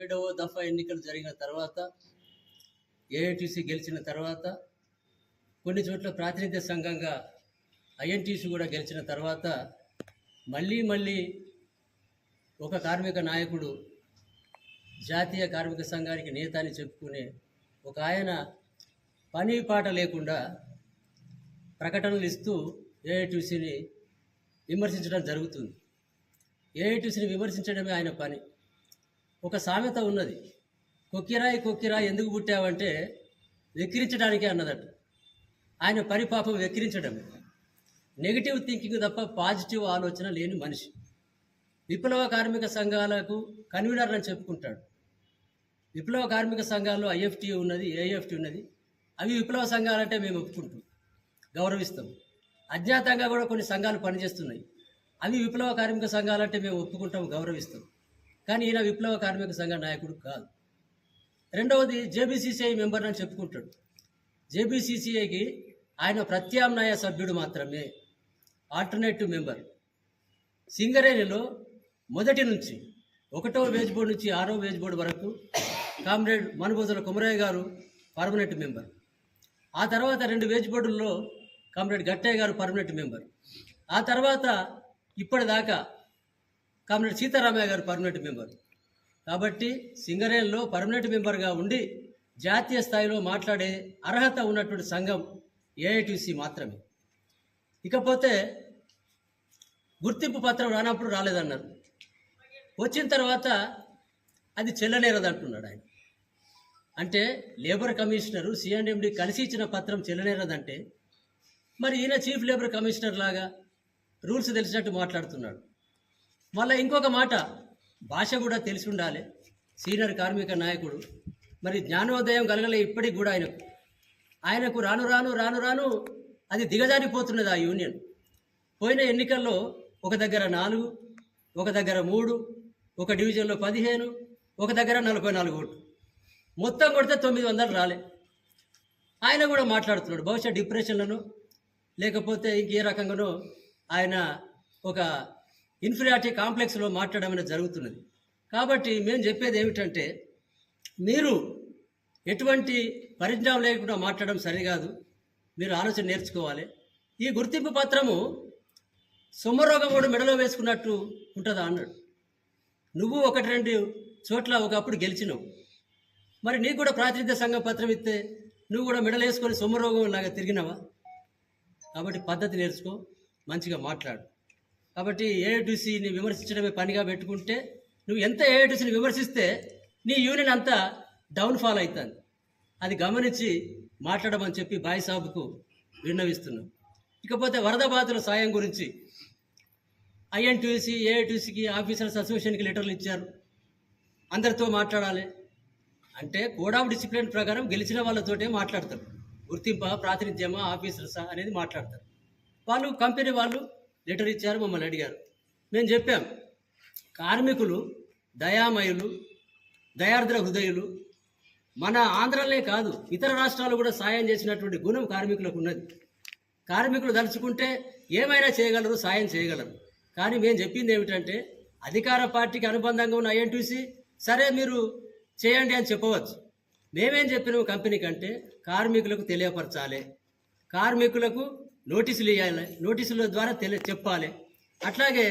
ఏడవ దఫా ఎన్నికలు జరిగిన తర్వాత ఏఐటీసీ గెలిచిన తర్వాత కొన్ని చోట్ల ప్రాతినిధ్య సంఘంగా ఐఎన్టీసీ కూడా గెలిచిన తర్వాత మళ్ళీ మళ్ళీ ఒక కార్మిక నాయకుడు జాతీయ కార్మిక సంఘానికి నేత అని చెప్పుకునే ఒక ఆయన పని పాట లేకుండా ప్రకటనలు ఇస్తూ ఏఐటీసీని విమర్శించడం జరుగుతుంది. ఏఐటీసీని విమర్శించడమే ఆయన పని. ఒక సామెత ఉన్నది. కొక్కిరాయి కొక్కిరాయి ఎందుకు పుట్టావంటే వెక్కిరించడానికే అన్నదట. ఆయన పని పాపం వెక్కిరించడమే. నెగిటివ్ థింకింగ్ తప్ప పాజిటివ్ ఆలోచన లేని మనిషి. విప్లవ కార్మిక సంఘాలకు కన్వీనర్ అని చెప్పుకుంటాడు. విప్లవ కార్మిక సంఘాల్లో ఐఎఫ్టీ ఉన్నది ఏఎఫ్టీ ఉన్నది. అవి విప్లవ సంఘాలంటే మేము ఒప్పుకుంటాం. గౌరవిస్తాం. అజ్ఞాతంగా కూడా కొన్ని సంఘాలు పనిచేస్తున్నాయి. అవి విప్లవ కార్మిక సంఘాలంటే మేము ఒప్పుకుంటాం గౌరవిస్తాం. కానీ ఈయన విప్లవ కార్మిక సంఘ నాయకుడు కాదు. రెండవది జేబీసీసీఐ మెంబర్ అని చెప్పుకుంటాడు. జేబీసీసీఐకి ఆయన ప్రత్యామ్నాయ సభ్యుడు మాత్రమే ఆల్టర్నేటివ్ మెంబర్. సింగరేణిలో మొదటి నుంచి ఒకటో వేజ్ బోర్డు నుంచి ఆరో వేజ్ బోర్డు వరకు కామ్రేడ్ మనుబోజుల కుమరయ్య గారు పర్మనెంట్ మెంబర్. ఆ తర్వాత రెండు వేజ్ బోర్డుల్లో కామ్రేడ్ గట్టయ్య గారు పర్మనెంట్ మెంబర్. ఆ తర్వాత ఇప్పటిదాకా కామ్రేడ్ సీతారామయ్య గారు పర్మనెంట్ మెంబర్. కాబట్టి సింగరేణిలో పర్మనెంట్ మెంబర్గా ఉండి జాతీయ స్థాయిలో మాట్లాడే అర్హత ఉన్నటువంటి సంఘం ఏఐటీసీ మాత్రమే. ఇకపోతే గుర్తింపు పత్రం రానప్పుడు రాలేదన్నారు. వచ్చిన తర్వాత అది చెల్లనేరదు అంటున్నాడు ఆయన. అంటే లేబర్ కమిషనరు సిఎండిఎండి కలిసి ఇచ్చిన పత్రం చెల్లనేరదంటే మరి ఈయన చీఫ్ లేబర్ కమిషనర్ లాగా రూల్స్ తెలిసినట్టు మాట్లాడుతున్నాడు. మళ్ళీ ఇంకొక మాట భాష కూడా తెలిసి ఉండాలి. సీనియర్ కార్మిక నాయకుడు. మరి జ్ఞానోదయం కలగలే ఇప్పటికి కూడా ఆయనకు. ఆయనకు రాను రాను రాను రాను అది దిగజారిపోతున్నది ఆ యూనియన్ పోయిన ఎన్నికల్లో ఒక దగ్గర నాలుగు ఒక దగ్గర మూడు ఒక డివిజన్లో పదిహేను ఒక దగ్గర నలభై నాలుగు ఓట్లు. మొత్తం కొడితే తొమ్మిది వందలు రాలే. ఆయన కూడా మాట్లాడుతున్నాడు. బహుశా డిప్రెషన్లను లేకపోతే ఇంకే రకంగానో ఆయన ఒక ఇన్ఫీరియారిటీ కాంప్లెక్స్లో మాట్లాడడం అనేది జరుగుతున్నది. కాబట్టి మేము చెప్పేది ఏమిటంటే మీరు ఎటువంటి పరిజ్ఞానం లేకుండా మాట్లాడడం సరికాదు. మీరు ఆలోచన నేర్చుకోవాలి. ఈ గుర్తింపు పత్రము సొమ్మరోగం కూడా మెడలో వేసుకున్నట్టు ఉంటుందా అన్నాడు. నువ్వు ఒకటి రెండు చోట్ల ఒకప్పుడు గెలిచినావు. మరి నీకు కూడా ప్రాతినిధ్య సంఘం పత్రం ఇస్తే నువ్వు కూడా మెడలు వేసుకొని సొమ్మరోగం లాగా తిరిగినావా? కాబట్టి పద్ధతి నేర్చుకో మంచిగా మాట్లాడు. కాబట్టి ఏఐటీసీని విమర్శించడమే పనిగా పెట్టుకుంటే నువ్వు ఎంత ఏఐటీసీని విమర్శిస్తే నీ యూనియన్ అంతా డౌన్ఫాల్ అవుతుంది అది గమనించి మాట్లాడమని చెప్పి బాయ్ సాబుకు విన్నవిస్తున్నాం. ఇకపోతే వరద బాధితుల సాయం గురించి. ఐఎన్టీసీ ఏఐటీసీకి ఆఫీసర్స్ అసోసియేషన్కి లెటర్లు ఇచ్చారు. అందరితో మాట్లాడాలి. అంటే కోడ్ ఆఫ్ డిసిప్లిన్ ప్రకారం గెలిచిన వాళ్ళతోటే మాట్లాడతారు. గుర్తింప ప్రాతినిధ్యమా ఆఫీసర్సా అనేది మాట్లాడతారు. వాళ్ళు కంపెనీ వాళ్ళు లెటర్ ఇచ్చారు మమ్మల్ని అడిగారు. మేము చెప్పాం కార్మికులు దయామయులు దయార్ద్ర హృదయులు మన ఆంధ్రలే కాదు ఇతర రాష్ట్రాలు కూడా సాయం చేసినటువంటి గుణం కార్మికులకు ఉన్నది. కార్మికులు తలుచుకుంటే ఏమైనా చేయగలరు సాయం చేయగలరు. కానీ మేము చెప్పింది ఏమిటంటే అధికార పార్టీకి అనుబంధంగా ఉన్న ఐఎన్టీసీ సరే మీరు చేయండి అని చెప్పవచ్చు. మేమేం చెప్పినాము కంపెనీ కంటే కార్మికులకు తెలియపరచాలి. కార్మికులకు నోటీసులు ఇవ్వాలి నోటీసుల ద్వారా తెలియ చెప్పాలి. అట్లాగే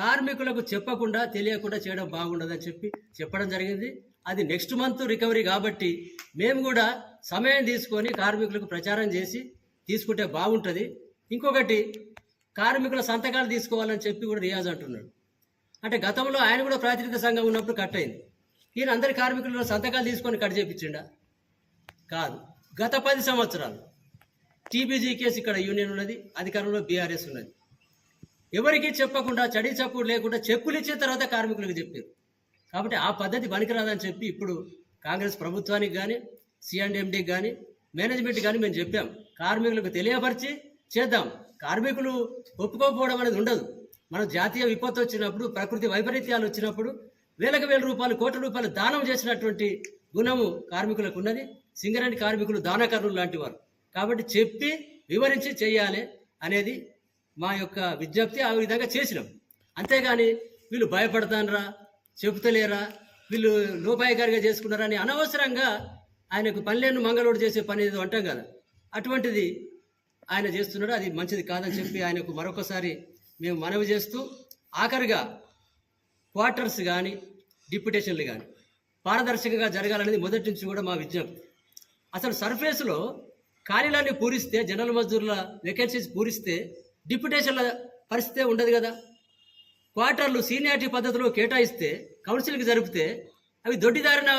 కార్మికులకు చెప్పకుండా తెలియకుండా చేయడం బాగుండదని చెప్పి చెప్పడం జరిగింది. అది నెక్స్ట్ మంత్ రికవరీ కాబట్టి మేము కూడా సమయం తీసుకొని కార్మికులకు ప్రచారం చేసి తీసుకుంటే బాగుంటుంది. ఇంకొకటి కార్మికుల సంతకాలు తీసుకోవాలని చెప్పి కూడా రియాజ్ అంటున్నాడు. అంటే గతంలో ఆయన కూడా ప్రాతినిధ్య సంఘం ఉన్నప్పుడు కట్ అయింది. ఈయన అందరి కార్మికులను సంతకాలు తీసుకొని కట్ చేయించిండా కాదు. గత పది సంవత్సరాలు టీబీజీ కేసు ఇక్కడ యూనియన్ ఉన్నది అధికారంలో బీఆర్ఎస్ ఉన్నది. ఎవరికీ చెప్పకుండా చడి చప్పుడు లేకుండా చెక్కులు ఇచ్చిన తర్వాత కార్మికులకు చెప్పారు. కాబట్టి ఆ పద్ధతి పనికిరాదని చెప్పి ఇప్పుడు కాంగ్రెస్ ప్రభుత్వానికి కానీ సిఎండ్ఎండీకి కానీ మేనేజ్మెంట్ కానీ మేము చెప్పాం. కార్మికులకు తెలియపరిచి చేద్దాం. కార్మికులు ఒప్పుకోకపోవడం అనేది ఉండదు. మనం జాతీయ విపత్తు వచ్చినప్పుడు ప్రకృతి వైపరీత్యాలు వచ్చినప్పుడు వేలకు వేల రూపాయలు కోట్ల రూపాయలు దానం చేసినటువంటి గుణము కార్మికులకు ఉన్నది సింగరేణి కార్మికులు దానకరులు లాంటి వారు. కాబట్టి చెప్పి వివరించి చేయాలి అనేది మా యొక్క విజ్ఞప్తి. ఆ విధంగా చేసినాం. అంతేగాని వీళ్ళు భయపడతానరా చెబుతలేరా వీళ్ళు లోపాయకారిగా చేసుకున్నారా అని అనవసరంగా ఆయనకు పనిలేని మంగళోడు చేసే పని ఏదో అంటాం కదా. అటువంటిది ఆయన చేస్తున్నాడు. అది మంచిది కాదని చెప్పి ఆయనకు మరొకసారి మేము మనవి చేస్తూ ఆఖరిగా క్వార్టర్స్ కానీ డిప్యుటేషన్లు కానీ పారదర్శకంగా జరగాలనేది మొదటి నుంచి కూడా మా విజ్ఞప్తి. అసలు సర్ఫేస్లో ఖాళీలన్నీ పూరిస్తే జనరల్ మజూర్ల వేకెన్సీస్ పూరిస్తే డిప్యుటేషన్ల పరిస్థితే ఉండదు కదా. క్వార్టర్లు సీనియారిటీ పద్ధతిలో కేటాయిస్తే కౌన్సిల్కి జరిపితే అవి దొడ్డిదారిన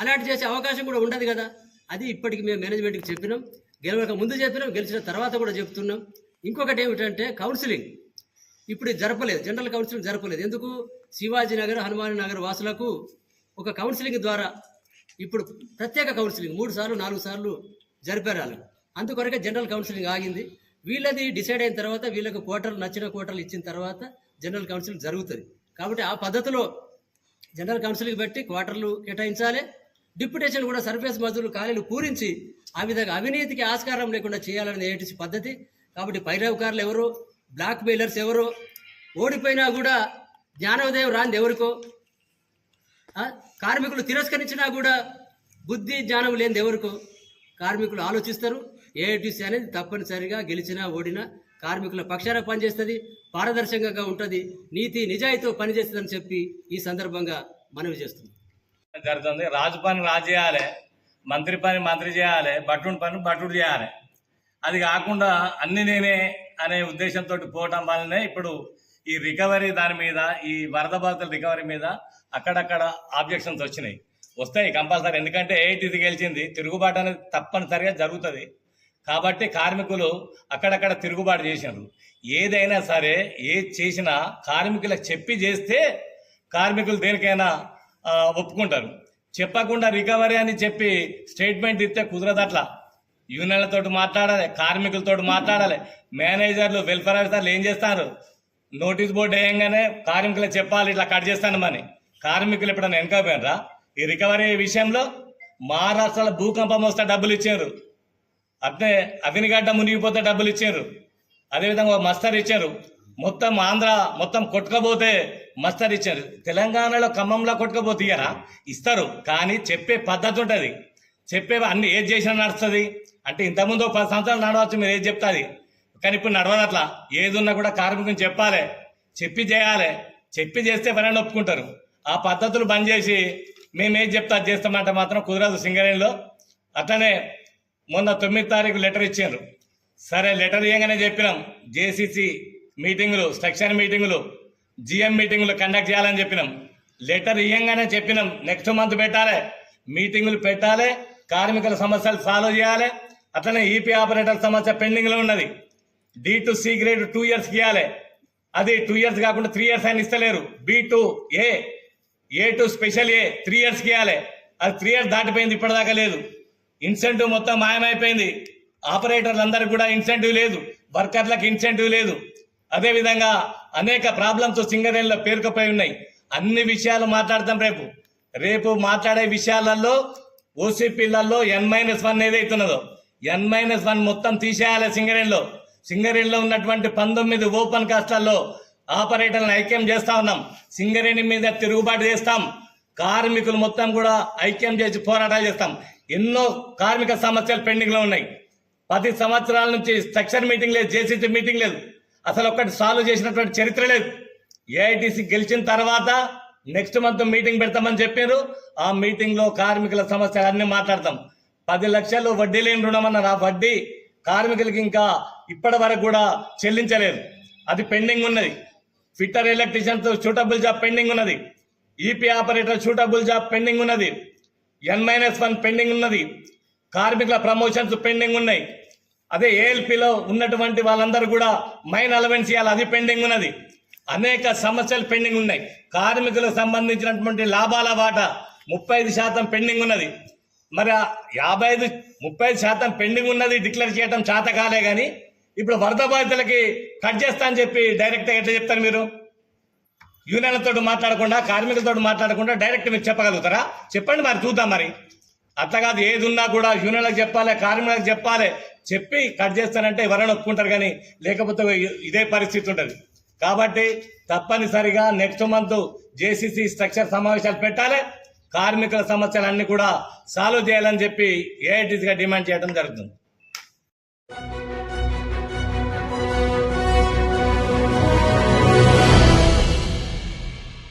అలాంటి చేసే అవకాశం కూడా ఉండదు కదా. అది ఇప్పటికి మేము మేనేజ్మెంట్కి చెప్పినాం. గెలవక ముందు చెప్పినాం గెలిచిన తర్వాత కూడా చెప్తున్నాం. ఇంకొకటి ఏమిటంటే కౌన్సిలింగ్. ఇప్పుడు జరపలేదు. General counselling జరపలేదు. ఎందుకు? శివాజీ నగర్ హనుమాన్ నగర్ వాసులకు ఒక కౌన్సిలింగ్ ద్వారా ఇప్పుడు ప్రత్యేక కౌన్సిలింగ్ మూడు సార్లు నాలుగు సార్లు జరిపారు వాళ్ళు. అందుకొరకే జనరల్ కౌన్సిలింగ్ ఆగింది. వీళ్ళది డిసైడ్ అయిన తర్వాత వీళ్ళకు కోటర్లు నచ్చిన కోటలు ఇచ్చిన తర్వాత జనరల్ కౌన్సిలింగ్ జరుగుతుంది. కాబట్టి ఆ పద్ధతిలో జనరల్ కౌన్సిలింగ్ బట్టి క్వార్టర్లు కేటాయించాలి. డిప్యుటేషన్ కూడా సర్ఫేస్ మజూరు ఖాళీలు పూరించి ఆ విధంగా అవినీతికి ఆస్కారం లేకుండా చేయాలనేది ఏటీసీ పద్ధతి. కాబట్టి పైరవకారులు ఎవరు? బ్లాక్ మెయిలర్స్ ఎవరు? ఓడిపోయినా కూడా జ్ఞానోదయం రాంది ఎవరికో? కార్మికులు తిరస్కరించినా కూడా బుద్ధి జ్ఞానం లేనిది ఎవరికో? కార్మికులు ఆలోచిస్తారు. ఏఐటీసీ అనేది తప్పనిసరిగా గెలిచినా ఓడినా కార్మికుల పక్షాన పనిచేస్తుంది పారదర్శకంగా ఉంటుంది నీతి నిజాయితీతో పనిచేస్తుందని చెప్పి ఈ సందర్భంగా మనవి చేస్తున్నాం. జరుగుతుంది. రాజు పని రాజు చేయాలి మంత్రి పని మంత్రి చేయాలి భటుని పని భటుడు చేయాలి. అది కాకుండా అన్ని నేనే అనే ఉద్దేశంతో పోవటం వల్లనే ఇప్పుడు ఈ రికవరీ దాని మీద ఈ వరద బాధితుల రికవరీ మీద అక్కడక్కడ ఆబ్జెక్షన్స్ వచ్చినాయి. వస్తాయి కంపల్సరీ. ఎందుకంటే ఏఐటీసీ గెలిచింది. తిరుగుబాటు అనేది తప్పనిసరిగా జరుగుతుంది. కాబట్టి కార్మికులు అక్కడక్కడ తిరుగుబాటు చేసినారు. ఏదైనా సరే ఏది చేసినా కార్మికులకు చెప్పి చేస్తే కార్మికులు దేనికైనా ఒప్పుకుంటారు. చెప్పకుండా రికవరీ అని చెప్పి స్టేట్మెంట్ ఇస్తే కుదరదు అట్లా యూనియన్లతో మాట్లాడాలి కార్మికులతో మాట్లాడాలి. మేనేజర్లు వెల్ఫేర్ ఆఫీసర్లు ఏం చేస్తారు? నోటీస్ బోర్డు వేయంగానే కార్మికులకు చెప్పాలి ఇట్లా కట్ చేస్తానమని కార్మికులు ఎప్పుడైనా వెనకపోయినరా? ఈ రికవరీ విషయంలో మహారాష్ట్రలో భూకంపం వస్తే డబ్బులు ఇచ్చారు. అట్నే అగ్నిగడ్డ మునిగిపోతే డబ్బులు ఇచ్చారు. అదేవిధంగా మస్తర్ ఇచ్చారు. మొత్తం ఆంధ్ర మొత్తం కొట్టుకపోతే మస్తర్ ఇచ్చారు. తెలంగాణలో ఖమ్మంలో కొట్టుకపోతే ఇయ్యరా ఇస్తారు. కానీ చెప్పే పద్ధతి ఉంటుంది. చెప్పే అన్ని ఏది చేసినా నడుస్తుంది. అంటే ఇంతకుముందు పది సంవత్సరాలు నడవచ్చు మీరు ఏది చెప్తాది? కానీ ఇప్పుడు నడవదు అట్లా ఏది ఉన్నా కూడా కార్మికుని చెప్పాలి చెప్పి చేయాలి. చెప్పి చేస్తే పని ఒప్పుకుంటారు. ఆ పద్ధతులు బంద్ చేసి మేమేం చెప్తా అది చేస్తామంటే మాత్రం కుదరదు సింగరేణిలో. అట్లనే మొన్న తొమ్మిది తారీఖు లెటర్ ఇచ్చారు. సరే లెటర్ ఇవ్వగానే చెప్పినాం. జేసీసీ మీటింగులు సెక్షన్ మీటింగులు జిఎం మీటింగులు కండక్ట్ చేయాలని చెప్పినాం. లెటర్ ఇవ్వగానే చెప్పినాం. నెక్స్ట్ మంత్ పెట్టాలి. మీటింగులు పెట్టాలి. కార్మికుల సమస్యలు సాల్వ్ చేయాలి. అట్లనే ఈపీ ఆపరేటర్ సమస్య పెండింగ్లో ఉన్నది. D to C grade two years ఇవ్వాలి అది టూ ఇయర్స్ కాకుండా త్రీ ఇయర్స్ ఆయన ఇస్తలేరు. B to A A to special A three years ఇవ్వాలి అది త్రీ ఇయర్స్ దాటిపోయింది ఇప్పటిదాకా లేదు. ఇన్సెంటివ్ మొత్తం మాయమైపోయింది. ఆపరేటర్లందరికీ కూడా ఇన్సెంటివ్ లేదు. వర్కర్లకు ఇన్సెంటివ్ లేదు. అదేవిధంగా అనేక ప్రాబ్లమ్స్ సింగరేణిలో పేరుకుపోయి ఉన్నాయి. అన్ని విషయాలు మాట్లాడతాం రేపు. రేపు మాట్లాడే విషయాలలో ఓసీపీలలో ఎన్ మైనస్ వన్ ఏదైతున్నదో ఎన్ మైనస్ వన్ మొత్తం తీసేయాలి సింగరేణిలో. సింగరేణిలో ఉన్నటువంటి పంతొమ్మిది ఓపెన్ కాస్ట్లలో ఆపరేటర్లను ఐక్యం చేస్తా ఉన్నాం. సింగరేణి మీద తిరుగుబాటు చేస్తాం. కార్మికులు మొత్తం కూడా ఐక్యం చేసి పోరాటాలు చేస్తాం. ఎన్నో కార్మిక సమస్యలు పెండింగ్లో ఉన్నాయి. పది సంవత్సరాల నుంచి స్ట్రక్చర్ మీటింగ్ లేదు జేసీసీ మీటింగ్ లేదు. అసలు ఒక్కటి సాల్వ్ చేసినటువంటి చరిత్ర లేదు. ఏఐటీసీ గెలిచిన తర్వాత నెక్స్ట్ మంత్ మీటింగ్ పెడతామని చెప్పారు ఆ మీటింగ్లో కార్మికుల సమస్యలు అన్నీ మాట్లాడతాం. పది లక్షలు వడ్డీ లేని రుణం అన్న నా వడ్డీ కార్మికులకి ఇంకా ఇప్పటి వరకు కూడా చెల్లించలేదు. అది పెండింగ్ ఉన్నది. Fitter electricians suitable job pending ఉన్నది. EP operator suitable job pending ఉన్నది. ఎన్ మైనస్ వన్ పెండింగ్ ఉన్నది. కార్మికుల ప్రమోషన్స్ పెండింగ్ ఉన్నాయి. అదే ఏఎల్పిలో ఉన్నటువంటి వాళ్ళందరూ కూడా మైన్ అలవెన్స్ ఇవ్వాలి అది పెండింగ్ ఉన్నది. అనేక సమస్యలు పెండింగ్ ఉన్నాయి. కార్మికులకు సంబంధించినటువంటి లాభాల వాటా ముప్పై ఐదు శాతం పెండింగ్ ఉన్నది. మరి యాభై ఐదు ముప్పై శాతం పెండింగ్ ఉన్నది డిక్లేర్ చేయడం చేత కాలే కానీ ఇప్పుడు వరద బాధితులకి కట్ చేస్తా అని చెప్పి డైరెక్ట్గా ఎట్లా చెప్తారు మీరు? యూనియన్లతో మాట్లాడకుండా కార్మికులతో మాట్లాడకుండా డైరెక్ట్ మీరు చెప్పగలుగుతారా? చెప్పండి మరి చూద్దాం మరి. అట్లా ఏది ఉన్నా కూడా యూనియన్లకు చెప్పాలి కార్మికులకు చెప్పాలి చెప్పి కట్ చేస్తానంటే ఎవరైనా ఒప్పుకుంటారు కానీ లేకపోతే ఇదే పరిస్థితి ఉంటుంది. కాబట్టి తప్పనిసరిగా నెక్స్ట్ మంత్ జేసీసీ స్ట్రక్చర్ సమావేశాలు పెట్టాలి. కార్మికుల సమస్యలన్నీ కూడా సాల్వ్ చేయాలని చెప్పి ఏఐటీసీగా డిమాండ్ చేయడం జరుగుతుంది.